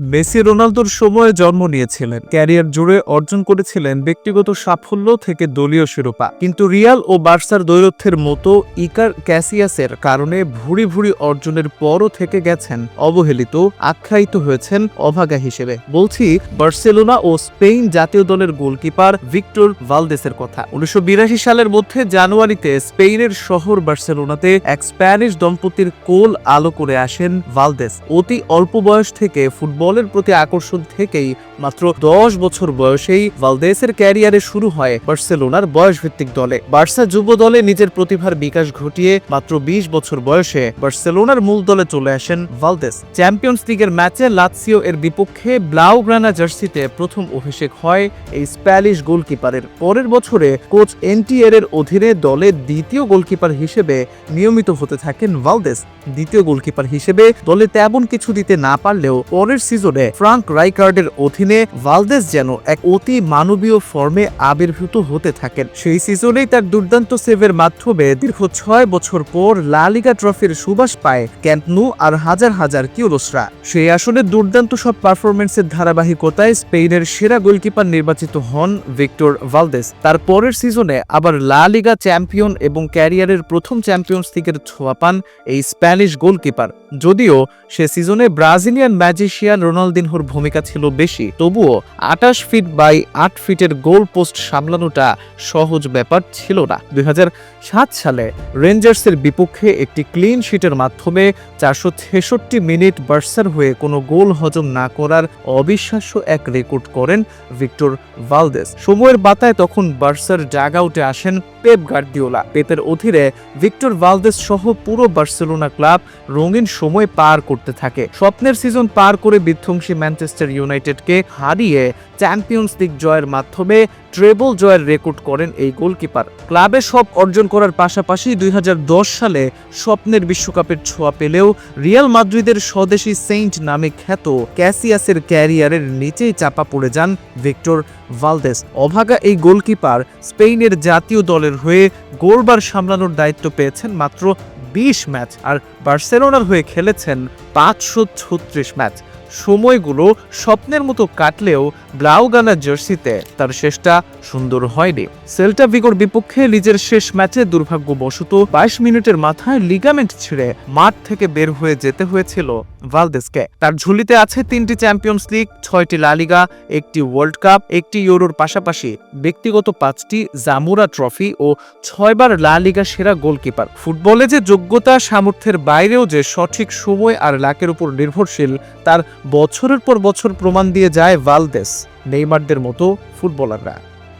Messi রোনালদোর সময়ে জন্ম নিয়েছিলেন। ক্যারিয়ার জুড়ে অর্জন করেছিলেন ব্যক্তিগত সাফল্য থেকে দলীয় শিরোপা। কিন্তু রিয়াল ও বার্সার দৈরথ্যের মতো ইকার ক্যাসিয়াসের কারণে ভুরি ভুরি অর্জনের পরও থেকে গেছেন অবহেলিত, আখ্যায়িত হয়েছেন অভাগা হিসেবে। বলছি, বার্সেলোনা ও স্পেন জাতীয় দলের গোলকিপার ভিক্টর ভালদেসের কথা। উনিশশো বিরাশি সালের মধ্যে জানুয়ারিতে স্পেনের শহর বার্সেলোনাতে এক স্প্যানিশ দম্পতির কোল আলো করে আসেন ভালদেস। অতি অল্প বয়স থেকে ফুটবলের প্রতি আকর্ষণ থেকেই মাত্র দশ বছর বয়সেই ভালদেসের ক্যারিয়ারে শুরু হয় বার্সেলোনার বয়সভিত্তিক দলে। বার্সা যুব দলে নিজের প্রতিভার বিকাশ ঘটিয়ে মাত্র বিশ বছর বয়সে বার্সেলোনার মূল দলে চলে আসেন ভালদেস। চ্যাম্পিয়ন্স লিগের ম্যাচে লাৎসিও এর বিপক্ষে ব্লাউগ্রানা জার্সিতে প্রথম অভিষেক হয় এই স্প্যানিশ গোলকিপারের। পরের বছরে কোচ এনটিএর এর অধীনে দলের দ্বিতীয় গোলকিপার হিসেবে নিয়মিত হতে থাকেন ভালদেস। দ্বিতীয় গোলকিপার হিসেবে দলে তেমন কিছু দিতে না পারলেও পরের সিজনে ফ্রাঙ্ক রাইকার্ডের অধীনে ভালদেস যেন এক অতি মানবীয় ফর্মে আবির্ভূত হতে থাকেন। সেই সিজনেই তার দুর্দান্ত সেভের মাধ্যমে দীর্ঘ ছয় বছর পর লা লিগা ট্রফির সুবাস পায় ক্যাম্পনু আর হাজার হাজার কিউরোসরা। সেই আসলে দুর্দান্ত সব পারফরমেন্সের ধারাবাহিকতায় স্পেনের সেরা গোলকিপার নির্বাচিত হন ভিক্টর ভালদেস। তার পরের সিজনে আবার লা লিগা চ্যাম্পিয়ন এবং ক্যারিয়ারের প্রথম চ্যাম্পিয়ন্স লিগের ছোঁয়া পান এই স্প্যানিশ গোলকিপার। যদিও সে সিজনে ব্রাজিলিয়ান ম্যাজিশিয়ান রোনালদিনহোর ভূমিকা ছিল বেশি। তবুও আটাশ ফিট বাই আট ফিটের গোল পোস্ট সামলানোটা সহজ ব্যাপার ছিল না। দুই সালে রেঞ্জার্সের বিপক্ষে একটি ক্লিন শিটের মাধ্যমে চারশো ছেষট্টি মিনিট বার্সার হয়ে কোনো গোল হজম না করার অবিশ্বাস্য এক রেকর্ড করেন ভিক্টর ভালদেস। সময়ের বাতায় তখন বার্সার ডাগ আউটে আসেন পেপ গার্দিওলা। পেপের অধীরে ভিক্টর ভালদেস সহ পুরো বার্সেলোনা ক্লাব রঙিন সময় পার করতে থাকে। স্বপ্নের সিজন পার করে বিধ্বংসী ম্যানচেস্টার ইউনাইটেডকে হারিয়ে চ্যাম্পিয়ন্স লিগ জয়ের মাধ্যমে ট্রেবল জয়ের রেকর্ড করেন এই গোলকিপার। ক্লাবে সব অর্জন করার পাশাপাশি দুই হাজার দশ সালে স্বপ্নের বিশ্বকাপের ছোঁয়া পেলেও রিয়াল মাদ্রিদের স্বদেশী সেন্ট নামে খ্যাত ক্যাসিয়াসের ক্যারিয়ারের নিচেই চাপা পড়ে যান ভিক্টর ভালদেস। অভাগা এই গোলকিপার স্পেনের জাতীয় দলের হয়ে গোলবার সামলানোর দায়িত্ব পেয়েছেন মাত্র বিশ ম্যাচ, আর বার্সেলোনার হয়ে খেলেছেন পাঁচশো ছত্রিশ ম্যাচ। সময়গুলো স্বপ্নের মতো কাটলেও ব্লাউগানা জার্সিতে তার শেষটা সুন্দর হয়নি। সেল্টা ভিগোর বিপক্ষে লিজের শেষ ম্যাচে দুর্ভাগ্যবশত বাইশ মিনিটের মাথায় লিগামেন্ট ছিঁড়ে মাঠ থেকে বের হয়ে যেতে হয়েছিল ভালদেসকে। তার ঝুলিতে আছে তিনটি চ্যাম্পিয়ন্স লিগ, ছয়টি লালিগা একটি ওয়ার্ল্ড কাপ, একটি ইউরোর পাশাপাশি ব্যক্তিগত পাঁচটি জামুরা ট্রফি ও ছয়বার লা লিগা সেরা গোলকিপার। ফুটবলে যে যোগ্যতা, সামর্থ্যের বাইরেও যে সঠিক সময় আর লাকের উপর নির্ভরশীল, তার বছরের পর বছর প্রমাণ দিয়ে যায় ভালদেস, নেইমারদের মতো ফুটবলাররা।